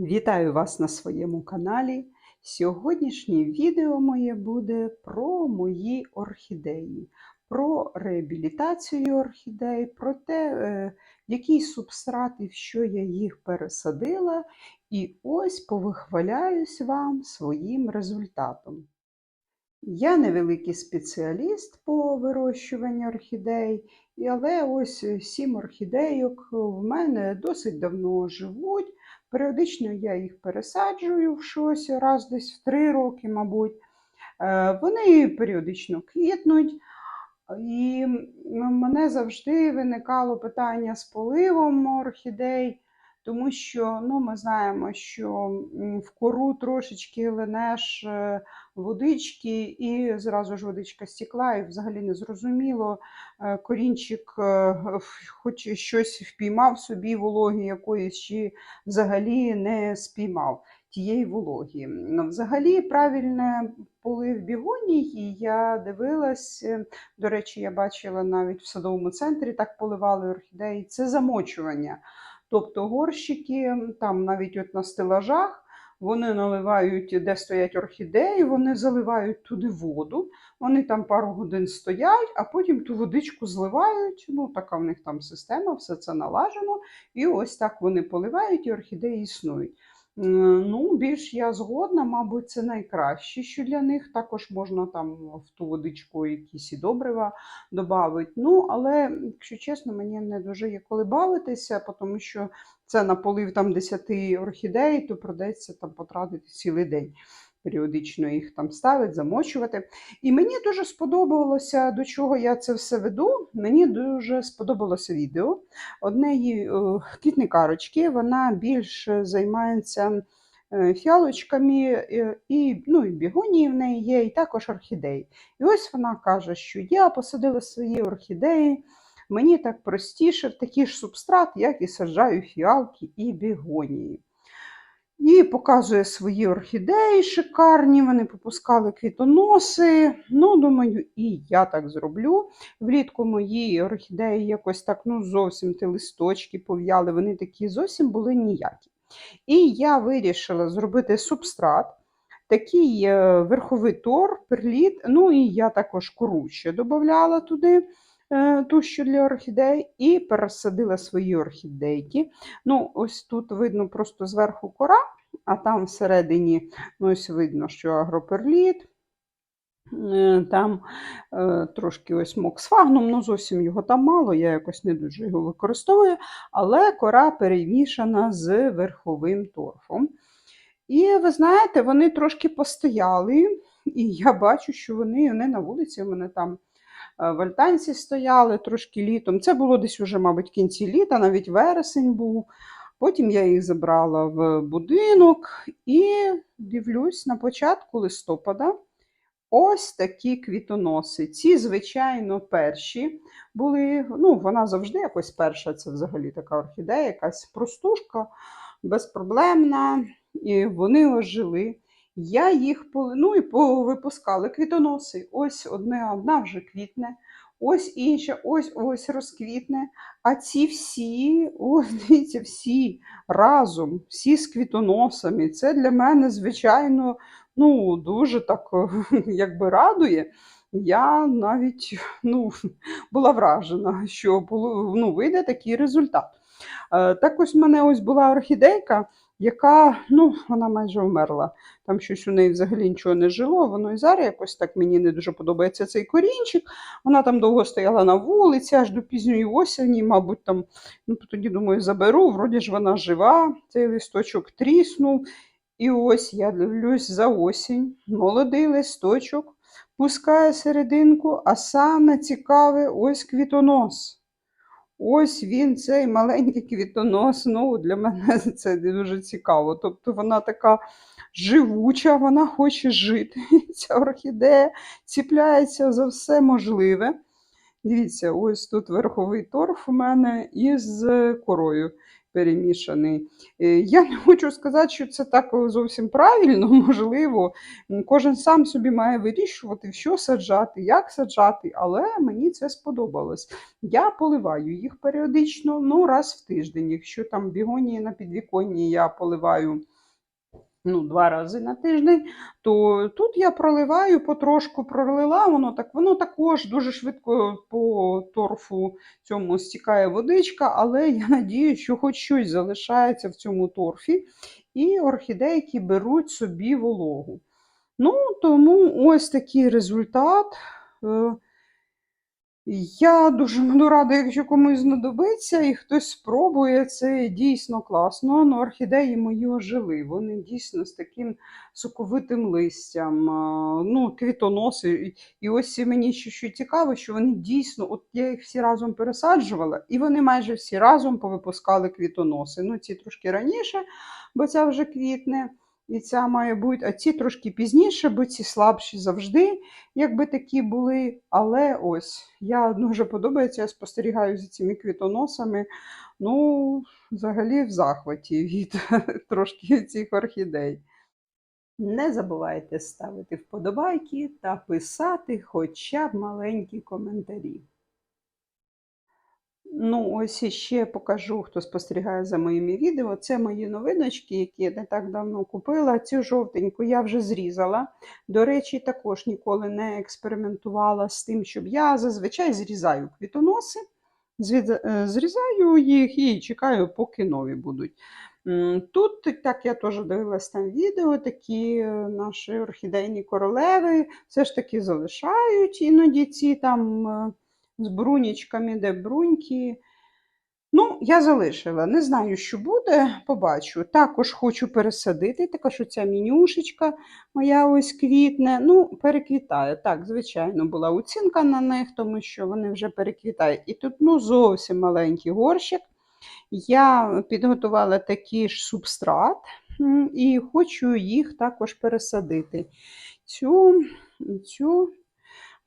Вітаю вас на своєму каналі. Сьогоднішнє відео моє буде про мої орхідеї, про реабілітацію орхідей, про те, е, який субстрат і в що я їх пересадила. І ось повихваляюсь вам своїм результатом. Я невеликий спеціаліст по вирощуванню орхідей, але ось сім орхідейок в мене досить давно живуть. Періодично я їх пересаджую в щось раз десь в три роки, мабуть. Е, Вони періодично квітнуть. І в мене завжди виникало питання з поливом орхідей, тому що ну, ми знаємо, що в кору трошечки ленеш е, водички, і зразу ж водичка стікла, і взагалі не зрозуміло. е, Корінчик е, хоч щось впіймав собі вологі якоїсь, чи взагалі не спіймав тієї вологі. Ну, Взагалі, правильне полив бігонії, я дивилась. до речі, я бачила навіть в садовому центрі так поливали орхідеї. Це замочування. Тобто горщики, там навіть от на стелажах, вони наливають, де стоять орхідеї, вони заливають туди воду, вони там пару годин стоять, а потім ту водичку зливають. Ну, така в них там система, все це налажено. І ось так вони поливають, і орхідеї існують. М, Ну, більш я згодна, мабуть, це найкраще, що для них також можна там в ту водичку якісь і добрива додати. Ну, але, якщо чесно, мені не дуже є коли бавитися, тому що це на полив там 10 орхідей, то придеться там потратити цілий день. Періодично їх там ставити, замочувати. І мені дуже сподобалося, до чого я це все веду. Мені дуже сподобалося відео. Однеї е, квітникарочки, вона більше займається е, фіалочками, е, і, ну, і бігонії в неї є, і також орхідеї. І ось вона каже, що я посадила свої орхідеї. Мені так простіше такий ж субстрат, як і саджаю фіалки і бігонії. І показує свої орхідеї шикарні, вони попускали квітоноси. Ну, думаю, і я так зроблю. Влітку мої орхідеї якось так ну, зовсім ті листочки пов'яли, вони такі зовсім були ніякі. І я вирішила зробити субстрат, такий е, верховий тор, перліт. Ну і я також кору ще додавала туди. Е, Ту, що для орхідей, і пересадила свої орхідейки. Ну, ось тут видно просто зверху кора, а там всередині ну, ось видно, що агроперліт. Е, Там е, трошки ось моксфагнум, ну зовсім його там мало, я якось не дуже його використовую, але кора перемішана з верховим торфом. І ви знаєте, вони трошки постояли, і я бачу, що вони, вони на вулиці мене там е, в альтанці стояли трошки літом. Це було десь уже, мабуть, в кінці літа, навіть вересень був. Потім я їх забрала в будинок і дивлюсь на початку листопада. Ось такі квітоноси. Ці, звичайно, перші були. Ну, вона завжди якось перша, це взагалі така орхідея, якась простушка, безпроблемна. І вони ожили. Я їх ну, і повипускали квітоноси. Ось одна, одна вже квітне, ось інша, ось ось розквітне. А ці всі, ось дивіться, всі разом, всі з квітоносами. Це для мене, звичайно, ну, дуже так якби радує. Я навіть ну, була вражена, що ну, вийде такий результат. Е, Так ось в мене ось була орхідейка, яка ну, вона майже вмерла. Там щось у неї взагалі нічого не жило. Воно і зараз якось так мені не дуже подобається цей корінчик. Вона там довго стояла на вулиці, аж до пізньої осені, мабуть, там, ну тоді думаю, заберу. Вроді ж вона жива, цей листочок тріснув. І ось я дивлюсь за осінь, молодий листочок, пускає серединку, а саме цікаве ось квітонос. Ось він, цей маленький квітонос. Ну, для мене це дуже цікаво. Тобто вона така живуча, вона хоче жити. Ця орхідея ціпляється за все можливе. Дивіться, ось тут верховий торф у мене із корою перемішаний. Е, Я не хочу сказати, що це так зовсім правильно, можливо. Кожен сам собі має вирішувати, що саджати, як саджати, але мені це сподобалось. Я поливаю їх періодично, ну, раз в тиждень. Якщо там бігонії на підвіконні я поливаю ну, два рази на тиждень, то тут я проливаю, потрошку пролила, воно так, воно також дуже швидко по торфу цьому стікає водичка, але я надію, що хоч щось залишається в цьому торфі, і орхідейки беруть собі вологу. Ну, тому ось такий результат. Я дуже буду рада, якщо комусь знадобиться і хтось спробує. Це дійсно класно. Ну, орхідеї мої ожили. Вони дійсно з таким соковитим листям, ну, квітоноси. І- ось мені ще що цікаво, що вони дійсно, от я їх всі разом пересаджувала, і вони майже всі разом повипускали квітоноси. Ну, ці трошки раніше, бо ця вже квітне. І ця має бути, а ці трошки пізніше, бо ці слабші завжди якби такі були. Але ось я дуже подобається, я спостерігаю за цими квітоносами. Ну, взагалі в захваті від трошки цих орхідей. Не забувайте ставити вподобайки та писати хоча б маленькі коментарі. Ну, ось іще покажу, хто спостерігає за моїми відео. Це мої новиночки, які я не так давно купила. Цю жовтеньку я вже зрізала. До речі, також ніколи не експериментувала з тим, щоб я зазвичай зрізаю квітоноси, е, зрізаю їх і чекаю, поки нові будуть. Тут, так я теж дивилась там відео, такі е, наші орхідейні королеви все ж таки залишають іноді ці там. З брунічками, де бруньки. Ну, я залишила. Не знаю, що буде, побачу. Також хочу пересадити, така що ця мінюшечка моя ось квітне. Ну, переквітає. Так, звичайно, була оцінка на них, тому що вони вже переквітають. І тут ну, зовсім маленький горщик. Я підготувала такий ж субстрат і хочу їх також пересадити. Цю, цю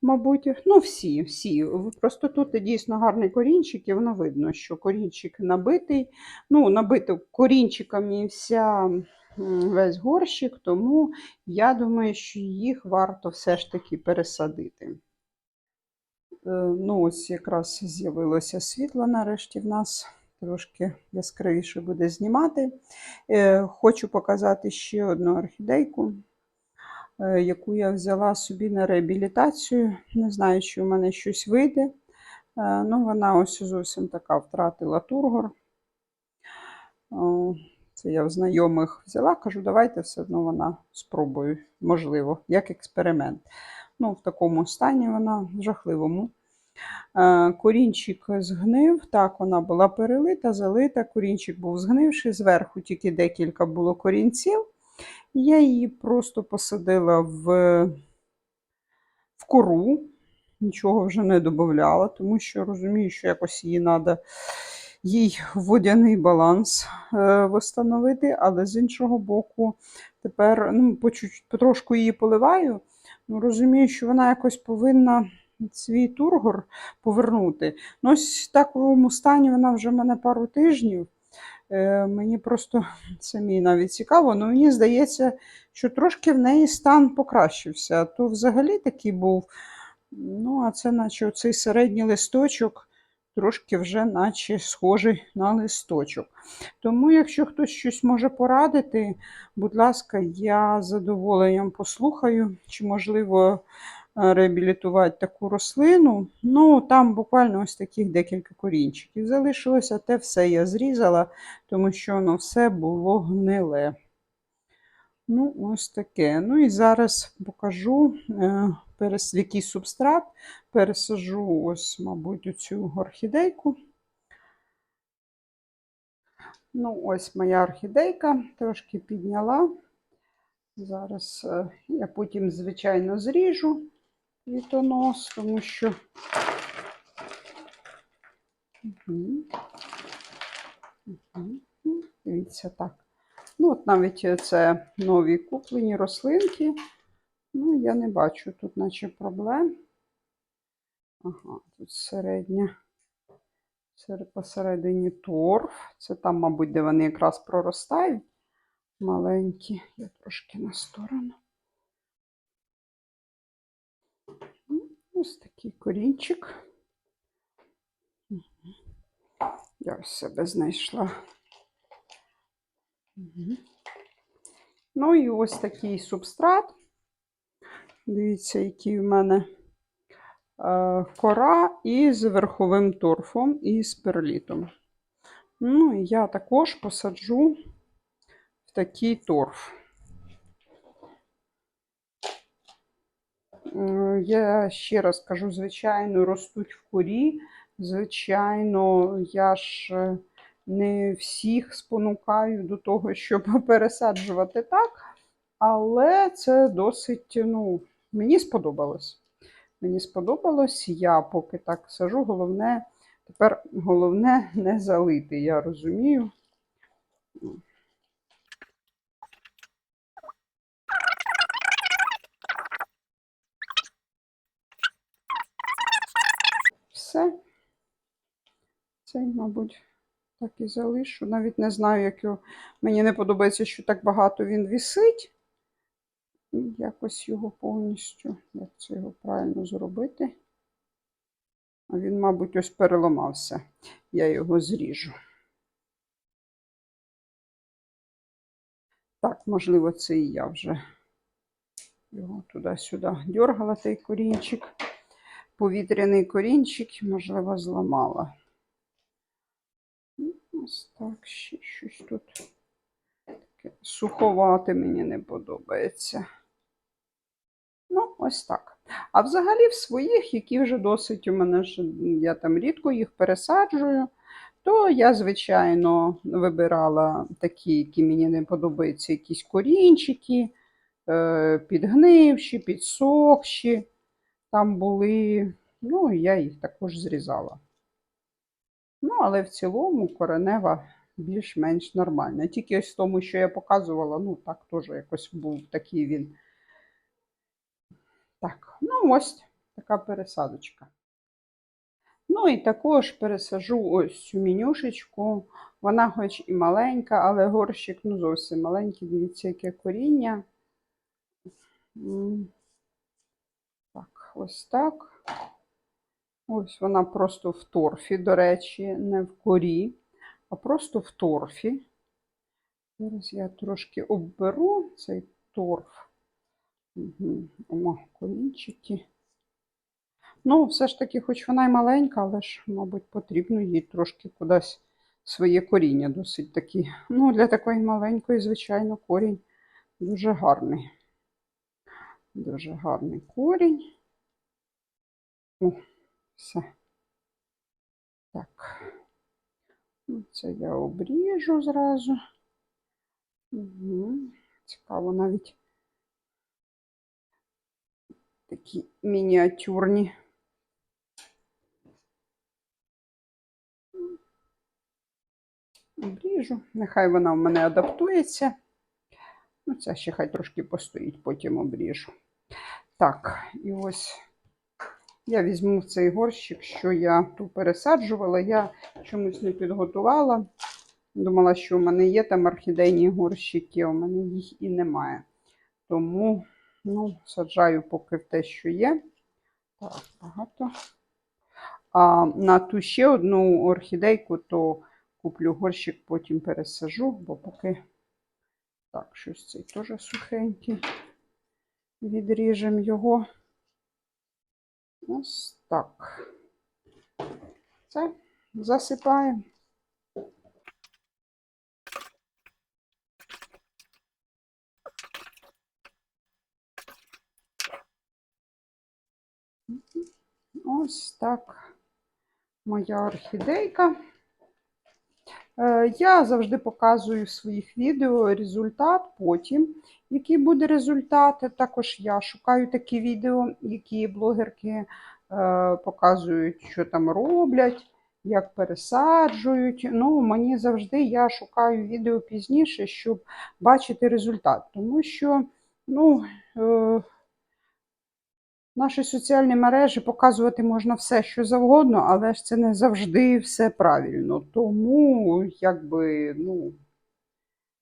Мабуть, ну всі, всі. Просто тут дійсно гарний корінчик, і воно видно, що корінчик набитий. Ну, набитий корінчиками вся весь горщик, тому я думаю, що їх варто все ж таки пересадити. Е, Ну, ось якраз з'явилося світло нарешті в нас. Трошки яскравіше буде знімати. Е, Хочу показати ще одну орхідейку яку я взяла собі на реабілітацію. Не знаю, чи у мене щось вийде. Е, Ну, вона ось зовсім така втратила тургор. Це я в знайомих взяла, кажу, давайте все одно вона спробую, можливо, як експеримент. Ну, в такому стані вона в жахливому. Е, Корінчик згнив, так, вона була перелита, залита, корінчик був згнивший, зверху тільки декілька було корінців. Я її просто посадила в, в кору, нічого вже не додавала, тому що розумію, що якось її треба їй водяний баланс е, встановити, але з іншого боку, тепер ну, по потрошку її поливаю. Ну, розумію, що вона якось повинна свій тургор повернути. Ну, ось в такому стані вона вже в мене пару тижнів. Е, мені просто самі навіть цікаво, але мені здається, що трошки в неї стан покращився. А то взагалі такий був. Ну, а це наче оцей середній листочок трошки вже наче схожий на листочок. Тому, якщо хтось щось може порадити, будь ласка, я задоволенням послухаю, чи можливо реабілітувати таку рослину. Ну, там буквально ось таких декілька корінчиків залишилося, те все я зрізала, тому що воно все було гниле. Ну, ось таке. Ну і зараз покажу, е, перес... який субстрат. Пересажу ось, мабуть, цю орхідейку. Ну, ось моя орхідейка, трошки підняла. Зараз е, я потім, звичайно, зріжу квітонос, тому що. Дивіться так. Ну, от навіть це нові куплені рослинки. Ну, я не бачу тут, наче проблем. Ага, тут середня, посередині торф. Це там, мабуть, де вони якраз проростають. Маленькі. Я трошки на сторону. Ось такий корінчик. Я ось себе знайшла. Ну і ось такий субстрат. Дивіться, який в мене е, кора із верховим торфом і з перлітом. Ну, і я також посаджу в такий торф. Е, Я ще раз кажу, звичайно, ростуть в корі. Звичайно, я ж не всіх спонукаю до того, щоб пересаджувати так. Але це досить, ну, мені сподобалось. Мені сподобалось, я поки так сажу, головне, тепер головне не залити, я розумію. Все. Цей, мабуть, так і залишу. Навіть не знаю, як його. Мені не подобається, що так багато він вісить. І Якось його повністю, як це його правильно зробити. А він, мабуть, ось переламався. Я його зріжу. Так, можливо, це і я вже його туди-сюди дергала, той корінчик. Повітряний корінчик, можливо, зламала. Ну, Ось так, ще щось тут. Таке суховате мені не подобається. Ну, ось так. А взагалі в своїх, які вже досить у мене я там рідко їх пересаджую, то я, звичайно, вибирала такі, які мені не подобаються, якісь корінчики, е, підгнивші, підсохші. Там були, ну, я їх також зрізала. Ну, але в цілому коренева більш-менш нормальна. Тільки ось в тому, що я показувала, ну, так теж якось був такий він. Так, ну ось така пересадочка. Ну і також пересажу ось цю менюшечку. Вона хоч і маленька, але горщик ну зовсім маленький. Дивіться, яке коріння. Ось так. Ось вона просто в торфі, до речі, не в корі, а просто в торфі. Зараз я трошки обберу цей торф. Угу. О, корінчики. Ну, все ж таки, хоч вона й маленька, але ж, мабуть, потрібно їй трошки кудись своє коріння досить такі. Ну, для такої маленької, звичайно, корінь дуже гарний. Дуже гарний корінь. О, все. Так. Ну, Це я обріжу зразу. Угу. Цікаво навіть такі мініатюрні. Обріжу. Нехай вона в мене адаптується. Ну, це ще хай трошки постоїть, потім обріжу. Так, і ось я візьму цей горщик, що я тут пересаджувала, я чомусь не підготувала. Думала, що у мене є там орхідейні горщики, у мене їх і немає. Тому, ну, саджаю поки в те, що є. Так, багато. А на ту ще одну орхідейку, то куплю горщик, потім пересажу, бо поки так, щось цей теж сухенький. Відріжемо його. Ось так. Це засипаємо. Ось так моя орхідейка. Е, Я завжди показую в своїх відео результат потім. Який буде результат? Також я шукаю такі відео, які блогерки е, показують, що там роблять, як пересаджують. Ну, Мені завжди я шукаю відео пізніше, щоб бачити результат. Тому що, ну, е, Наші соціальні мережі показувати можна все, що завгодно, але ж це не завжди все правильно. Тому, якби, ну,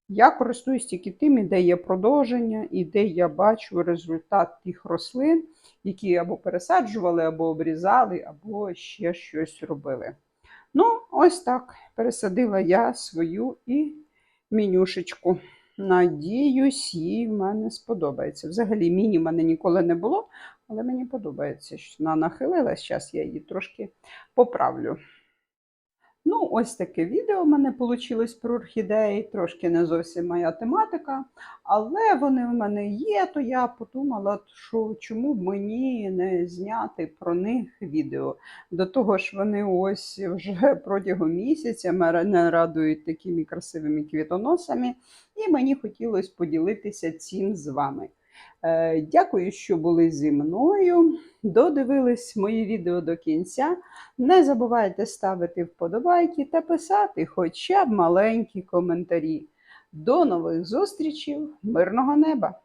я користуюсь тільки тим, де є продовження, і де я бачу результат тих рослин, які або пересаджували, або обрізали, або ще щось робили. Ну, ось так пересадила я свою і менюшечку. Надіюсь, їй в мене сподобається. Взагалі, міні в мене ніколи не було, але мені подобається, що вона нахилилась. Зараз я її трошки поправлю. Ну, ось таке відео в мене вийшло про орхідеї. Трошки не зовсім моя тематика, але вони в мене є, то я подумала, що чому б мені не зняти про них відео. До того ж, вони ось вже протягом місяця мене радують такими красивими квітоносами, і мені хотілося поділитися цим з вами. Е, Дякую, що були зі мною. Додивились мої відео до кінця. Не забувайте ставити вподобайки та писати хоча б маленькі коментарі. До нових зустрічей, мирного неба!